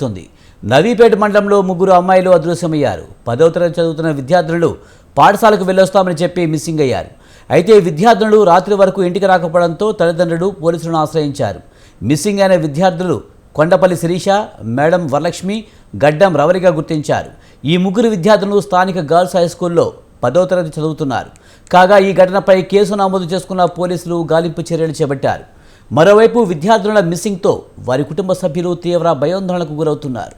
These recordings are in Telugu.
తుంది నవీపేట మండలంలో ముగ్గురు అమ్మాయిలు అదృశ్యమయ్యారు. పదవ తరగతి చదువుతున్న విద్యార్థులు పాఠశాలకు వెళ్ళొస్తామని చెప్పి మిస్సింగ్ అయ్యారు. అయితే విద్యార్థులు రాత్రి వరకు ఇంటికి రాకపోవడంతో తల్లిదండ్రులు పోలీసులను ఆశ్రయించారు. మిస్సింగ్ అయిన విద్యార్థులు కొండపల్లి శిరీష మేడం వరలక్ష్మి గడ్డం రవరిగా గుర్తించారు. ఈ ముగ్గురు విద్యార్థులు స్థానిక గర్ల్స్ హై స్కూల్లో పదో తరగతి చదువుతున్నారు. కాగా ఈ ఘటనపై కేసు నమోదు చేసుకున్న పోలీసులు గాలింపు చర్యలు చేపట్టారు. మరోవైపు విద్యార్థుల మిస్సింగ్తో వారి కుటుంబ సభ్యులు తీవ్ర భయోందోళనకు గురవుతున్నారు.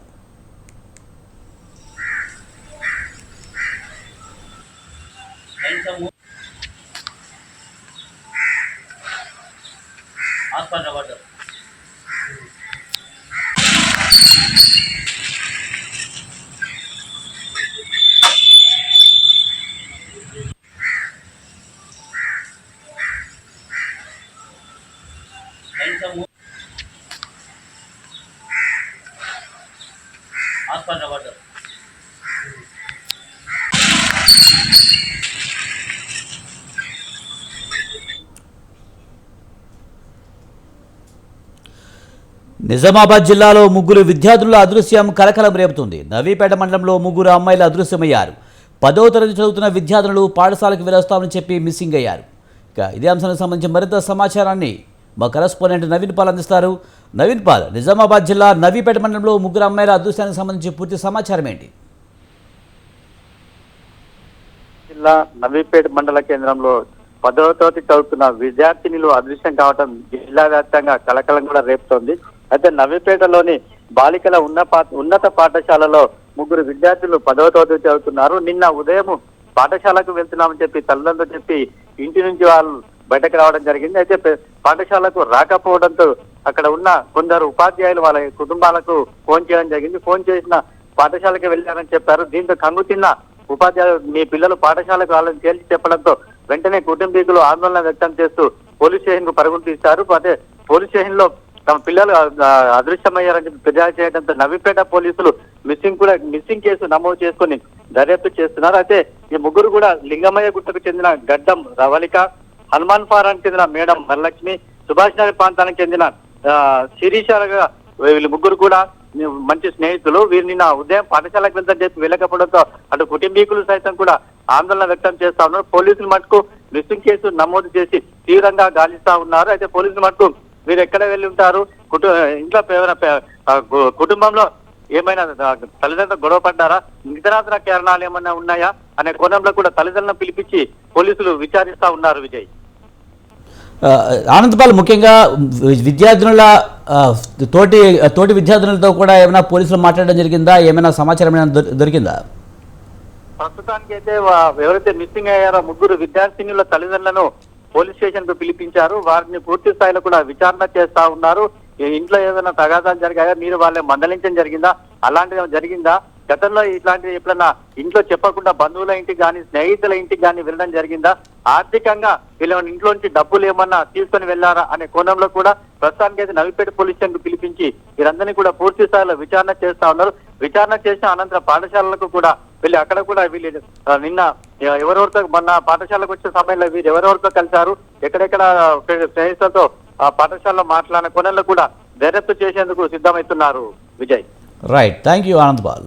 నిజామాబాద్ జిల్లాలో ముగ్గురు విద్యార్థుల అదృశ్యం కలకలం రేపుతుంది. నవీపేట మండలంలో ముగ్గురు అమ్మాయిలు అదృశ్యమయ్యారు. పదవ తరగతి చదువుతున్న విద్యార్థులు పాఠశాలకు వెళ్ళొస్తామని చెప్పి మిస్సింగ్ అయ్యారు. ఇక ఇదే అంశానికి సంబంధించి మరింత సమాచారాన్ని మా కరస్పాండెంట్ నవీన్ పాల్ అందిస్తారు. నవీన్ పాల్ నిజామాబాద్ జిల్లా నవీపేట మండలంలో ముగ్గురు అమ్మాయిల అదృశ్యానికి సంబంధించి పూర్తి సమాచారం ఏంటి? జిల్లా నవీపేట మండల కేంద్రంలో పదవ తరగతి చదువుతున్న విద్యార్థినిలు అదృశ్యం కావడం జిల్లా వ్యాప్తంగా కలకలం కూడా రేపుతోంది. అయితే నవీపేటలోని బాలికల ఉన్న ఉన్నత పాఠశాలలో ముగ్గురు విద్యార్థులు పదవ తరగతి చదువుతున్నారు. నిన్న ఉదయం పాఠశాలకు వెళ్తున్నామని చెప్పి తల్లిదండ్రులు చెప్పి ఇంటి నుంచి వాళ్ళు బయటకు రావడం జరిగింది. అయితే పాఠశాలకు రాకపోవడంతో అక్కడ ఉన్న కొందరు ఉపాధ్యాయులు వాళ్ళ కుటుంబాలకు ఫోన్ చేయడం జరిగింది. ఫోన్ చేసిన పాఠశాలకు వెళ్ళారని చెప్పారు. దీంతో కంగు తిన్న ఉపాధ్యాయులు మీ పిల్లలు పాఠశాలకు వాళ్ళని తేల్చి చెప్పడంతో వెంటనే కుటుంబీకులు ఆందోళన వ్యక్తం చేస్తూ పోలీస్ స్టేషన్కు పరుగులు తీశారు. అదే పోలీస్ స్టేషన్లో తమ పిల్లలు అదృశ్యమయ్యారని చెప్పి ఫిర్యాదు చేయడంతో నవీపేట పోలీసులు మిస్సింగ్ కూడా మిస్సింగ్ కేసు నమోదు చేసుకుని దర్యాప్తు చేస్తున్నారు. అయితే ఈ ముగ్గురు కూడా లింగమయ్య గుట్టకు చెందిన గడ్డం రవళిక హనుమాన్ ఫారానికి చెందిన మేడం వరలక్ష్మి సుభాష్ నగర్ ప్రాంతానికి చెందిన శిరీషాలుగా వీళ్ళు ముగ్గురు కూడా మంచి స్నేహితులు. వీరిని నా ఉదయం పాఠశాలకు వెళ్తారని చేసి వెళ్ళకపోవడంతో అటు కుటుంబీకులు సైతం కూడా ఆందోళన వ్యక్తం చేస్తా ఉన్నారు. పోలీసులు మటుకు మిస్సింగ్ కేసు నమోదు చేసి తీవ్రంగా గాలిస్తా ఉన్నారు. అయితే పోలీసులు మటుకు వీరు ఎక్కడ వెళ్ళి ఉంటారు? కుటుంబ ఇంట్లో కుటుంబంలో ఏమైనా తల్లిదండ్రులు గొడవ పడ్డారా? ఇతరాతర కారణాలు ఏమైనా ఉన్నాయా? అనే కోణంలో కూడా తల్లిదండ్రులను పిలిపించి పోలీసులు విచారిస్తా ఉన్నారు విజయ్. ఆనందపాల్ ముఖ్యంగా విద్యార్థినుల తోటి తోటి విద్యార్థినులతో కూడా ఏమైనా పోలీసులు మాట్లాడడం జరిగిందా? ఏమైనా సమాచారం ఏమైనా దొరికిందా? ప్రస్తుతానికి అయితే ఎవరైతే మిస్సింగ్ అయ్యారో ముగ్గురు విద్యార్థినుల తల్లిదండ్రులను పోలీస్ స్టేషన్కు పిలిపించారు. వారిని పూర్తి స్థాయిలో కూడా విచారణ చేస్తా ఉన్నారు. ఇంట్లో ఏదైనా తగాదాలు జరిగాయా? మీరు వాళ్ళని మందలించడం జరిగిందా? అలాంటిది ఏమైనా జరిగిందా? గతంలో ఇట్లాంటివి ఎప్పుడన్నా ఇంట్లో చెప్పకుండా బంధువుల ఇంటికి కానీ స్నేహితుల ఇంటికి కానీ వెళ్ళడం జరిగిందా? ఆర్థికంగా వీళ్ళ ఇంట్లో నుంచి డబ్బులు ఏమన్నా తీసుకొని వెళ్ళారా అనే కోణంలో కూడా ప్రస్తుతానికి అయితే నవిపేట పోలీస్ స్టేషన్ పిలిపించి వీరందరినీ కూడా పూర్తి స్థాయిలో విచారణ చేస్తా ఉన్నారు. విచారణ చేసిన అనంతరం పాఠశాలలకు కూడా వెళ్ళి అక్కడ కూడా వీళ్ళు నిన్న ఎవరెవరితో మొన్న పాఠశాలకు వచ్చిన సమయంలో వీరు ఎవరెవరితో కలిశారు ఎక్కడెక్కడ స్నేహితులతో పాఠశాలలో మాట్లాడిన కోణంలో కూడా దర్యాప్తు చేసేందుకు సిద్ధమవుతున్నారు Vijay. Right thank you Anandpal